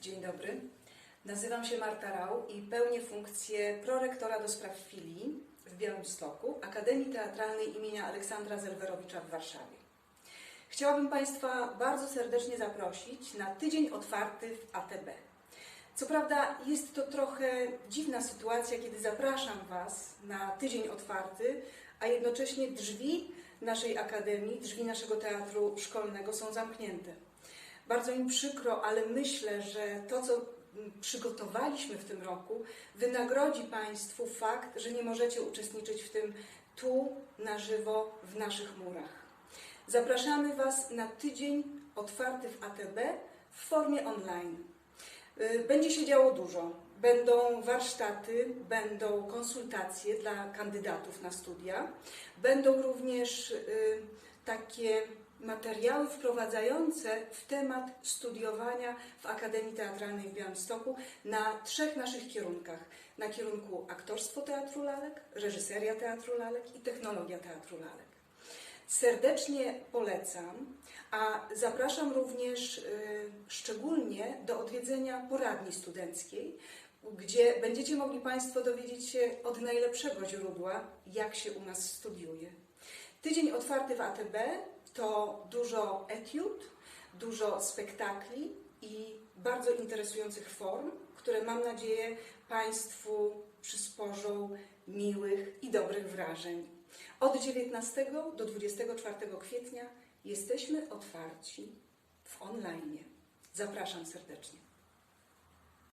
Dzień dobry. Nazywam się Marta Rał i pełnię funkcję prorektora do spraw filii w Białymstoku Akademii Teatralnej imienia Aleksandra Zelwerowicza w Warszawie. Chciałabym Państwa bardzo serdecznie zaprosić na tydzień otwarty w ATB. Co prawda jest to trochę dziwna sytuacja, kiedy zapraszam Was na tydzień otwarty, a jednocześnie drzwi naszej akademii, drzwi naszego teatru szkolnego są zamknięte. Bardzo mi przykro, ale myślę, że to, co przygotowaliśmy w tym roku, wynagrodzi Państwu fakt, że nie możecie uczestniczyć w tym tu, na żywo, w naszych murach. Zapraszamy Was na tydzień otwarty w ATB w formie online. Y, Będzie się działo dużo. Będą warsztaty, będą konsultacje dla kandydatów na studia, będą również y, takie materiały wprowadzające w temat studiowania w Akademii Teatralnej w Białymstoku na trzech naszych kierunkach. Na kierunku aktorstwo teatru lalek, reżyseria teatru lalek i technologia teatru lalek. Serdecznie polecam, a zapraszam również y, szczególnie do odwiedzenia poradni studenckiej, gdzie będziecie mogli Państwo dowiedzieć się od najlepszego źródła, jak się u nas studiuje. Tydzień otwarty w ATB to dużo etiud, dużo spektakli i bardzo interesujących form, które mam nadzieję Państwu przysporzą miłych i dobrych wrażeń. Od 19 do 24 kwietnia jesteśmy otwarci w online. Zapraszam serdecznie.